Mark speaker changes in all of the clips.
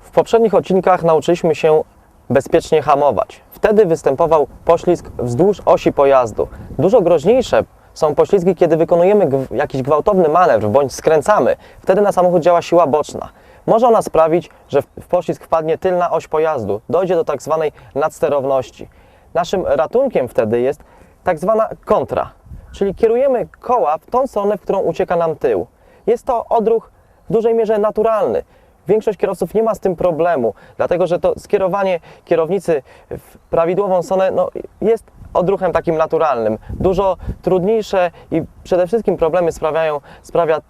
Speaker 1: W poprzednich odcinkach nauczyliśmy się bezpiecznie hamować. Wtedy występował poślizg wzdłuż osi pojazdu. Dużo groźniejsze są poślizgi, kiedy wykonujemy jakiś gwałtowny manewr bądź skręcamy. Wtedy na samochód działa siła boczna. Może ona sprawić, że w poślizg wpadnie tylna oś pojazdu. Dojdzie do tak zwanej nadsterowności. Naszym ratunkiem wtedy jest tak zwana kontra, czyli kierujemy koła w tą stronę, w którą ucieka nam tył. Jest to odruch w dużej mierze naturalny. Większość kierowców nie ma z tym problemu, dlatego że to skierowanie kierownicy w prawidłową stronę no, jest odruchem takim naturalnym. Dużo trudniejsze i przede wszystkim problemy sprawiają, sprawia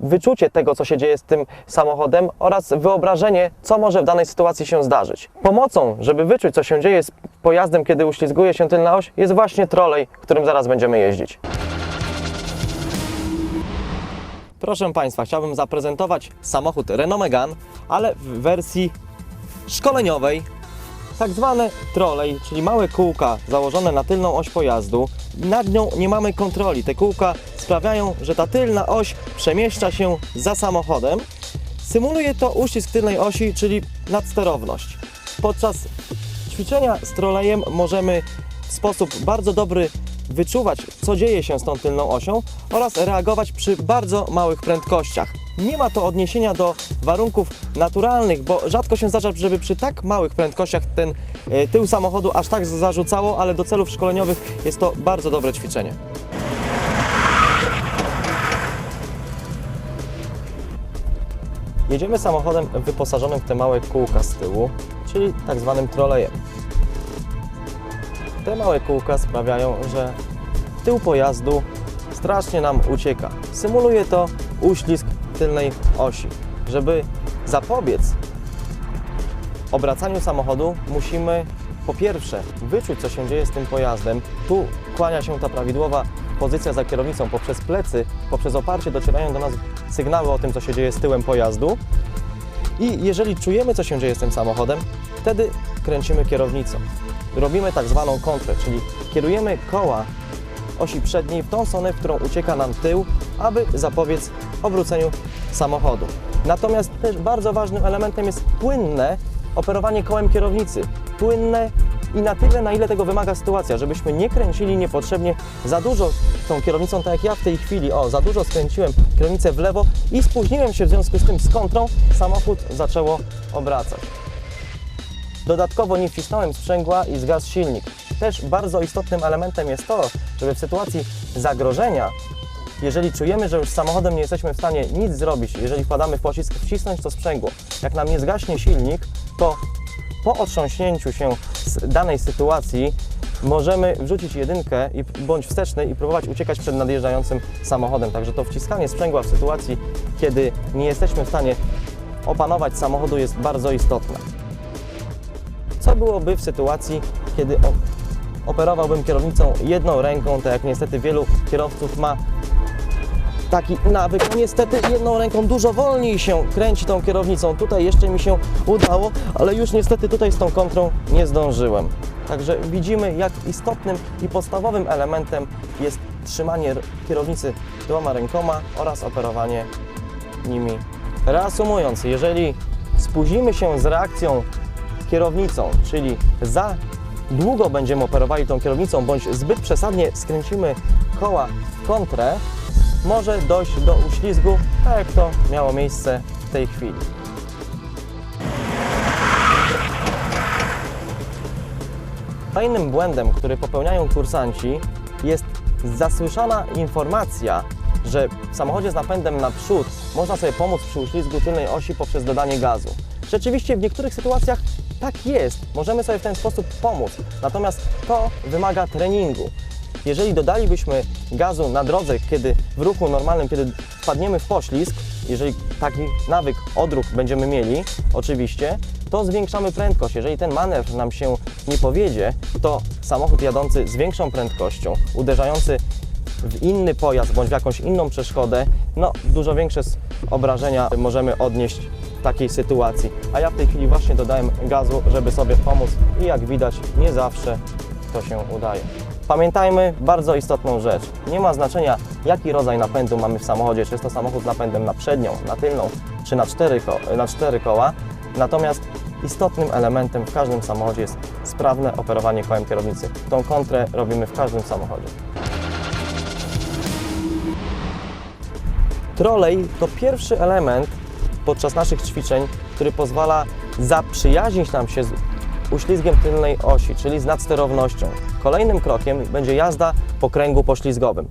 Speaker 1: wyczucie tego, co się dzieje z tym samochodem oraz wyobrażenie, co może w danej sytuacji się zdarzyć. Pomocą, żeby wyczuć, co się dzieje z pojazdem, kiedy uślizguje się tylna oś, jest właśnie trolej, którym zaraz będziemy jeździć. Proszę Państwa, chciałbym zaprezentować samochód Renault Megane, ale w wersji szkoleniowej. Tak zwane trolley, czyli małe kółka założone na tylną oś pojazdu. Nad nią nie mamy kontroli. Te kółka sprawiają, że ta tylna oś przemieszcza się za samochodem. Symuluje to uścisk tylnej osi, czyli nadsterowność. Podczas ćwiczenia z trolejem możemy w sposób bardzo dobry wyczuwać, co dzieje się z tą tylną osią oraz reagować przy bardzo małych prędkościach. Nie ma to odniesienia do warunków naturalnych, bo rzadko się zdarza, żeby przy tak małych prędkościach ten e, tył samochodu aż tak zarzucało, ale do celów szkoleniowych jest to bardzo dobre ćwiczenie. Jedziemy samochodem wyposażonym w te małe kółka z tyłu, czyli tak zwanym trolejem. Te małe kółka sprawiają, że tył pojazdu strasznie nam ucieka. Symuluje to uślizg tylnej osi. Żeby zapobiec obracaniu samochodu, musimy po pierwsze wyczuć, co się dzieje z tym pojazdem. Tu kłania się ta prawidłowa pozycja za kierownicą. Poprzez plecy, poprzez oparcie docierają do nas sygnały o tym, co się dzieje z tyłem pojazdu. I jeżeli czujemy, co się dzieje z tym samochodem, wtedy kręcimy kierownicą. Robimy tak zwaną kontrę, czyli kierujemy koła osi przedniej w tą stronę, w którą ucieka nam tył, aby zapobiec obróceniu samochodu. Natomiast też bardzo ważnym elementem jest płynne operowanie kołem kierownicy. Płynne i na tyle, na ile tego wymaga sytuacja, żebyśmy nie kręcili niepotrzebnie za dużo tą kierownicą, tak jak ja w tej chwili. O, za dużo skręciłem kierownicę w lewo i spóźniłem się w związku z tym z kontrą, samochód zaczęło obracać. Dodatkowo nie wcisnąłem sprzęgła i zgasł silnik. Też bardzo istotnym elementem jest to, żeby w sytuacji zagrożenia, jeżeli czujemy, że już samochodem nie jesteśmy w stanie nic zrobić, jeżeli wpadamy w pocisk, wcisnąć to sprzęgło. Jak nam nie zgaśnie silnik, to po otrząśnięciu się z danej sytuacji możemy wrzucić jedynkę i, bądź wsteczny i próbować uciekać przed nadjeżdżającym samochodem. Także to wciskanie sprzęgła w sytuacji, kiedy nie jesteśmy w stanie opanować samochodu jest bardzo istotne. Co byłoby w sytuacji, kiedy operowałbym kierownicą jedną ręką, tak jak niestety wielu kierowców ma taki nawyk. No niestety jedną ręką dużo wolniej się kręci tą kierownicą. Tutaj jeszcze mi się udało, ale już niestety tutaj z tą kontrą nie zdążyłem. Także widzimy, jak istotnym i podstawowym elementem jest trzymanie kierownicy dwoma rękoma oraz operowanie nimi. Reasumując, jeżeli spóźnimy się z reakcją kierownicą, czyli za długo będziemy operowali tą kierownicą, bądź zbyt przesadnie skręcimy koła w kontrę, może dojść do uślizgu, tak jak to miało miejsce w tej chwili. Kolejnym błędem, który popełniają kursanci, jest zasłyszana informacja, że w samochodzie z napędem naprzód można sobie pomóc przy uślizgu tylnej osi poprzez dodanie gazu. Rzeczywiście w niektórych sytuacjach tak jest, możemy sobie w ten sposób pomóc, natomiast to wymaga treningu. Jeżeli dodalibyśmy gazu na drodze, kiedy w ruchu normalnym, kiedy wpadniemy w poślizg, jeżeli taki nawyk, odruch będziemy mieli, oczywiście, to zwiększamy prędkość. Jeżeli ten manewr nam się nie powiedzie, to samochód jadący z większą prędkością, uderzający w inny pojazd bądź w jakąś inną przeszkodę, no dużo większe obrażenia możemy odnieść w takiej sytuacji. A ja w tej chwili właśnie dodałem gazu, żeby sobie pomóc i jak widać nie zawsze to się udaje. Pamiętajmy bardzo istotną rzecz. Nie ma znaczenia, jaki rodzaj napędu mamy w samochodzie, czy jest to samochód z napędem na przednią, na tylną, czy na cztery, ko- na cztery koła. Natomiast istotnym elementem w każdym samochodzie jest sprawne operowanie kołem kierownicy. Tą kontrę robimy w każdym samochodzie. Trolej to pierwszy element podczas naszych ćwiczeń, który pozwala zaprzyjaźnić nam się z uślizgiem tylnej osi, czyli z nadsterownością. Kolejnym krokiem będzie jazda po kręgu poślizgowym.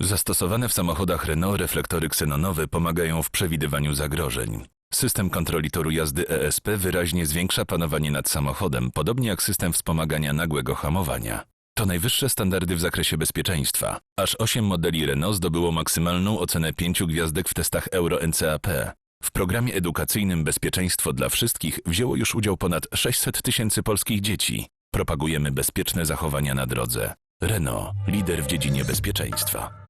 Speaker 2: Zastosowane w samochodach Renault reflektory ksenonowe pomagają w przewidywaniu zagrożeń. System kontroli toru jazdy ESP wyraźnie zwiększa panowanie nad samochodem, podobnie jak system wspomagania nagłego hamowania. To najwyższe standardy w zakresie bezpieczeństwa. Aż 8 modeli Renault zdobyło maksymalną ocenę 5 gwiazdek w testach Euro NCAP. W programie edukacyjnym Bezpieczeństwo dla Wszystkich wzięło już udział ponad 600 tysięcy polskich dzieci. Propagujemy bezpieczne zachowania na drodze. Renault, lider w dziedzinie bezpieczeństwa.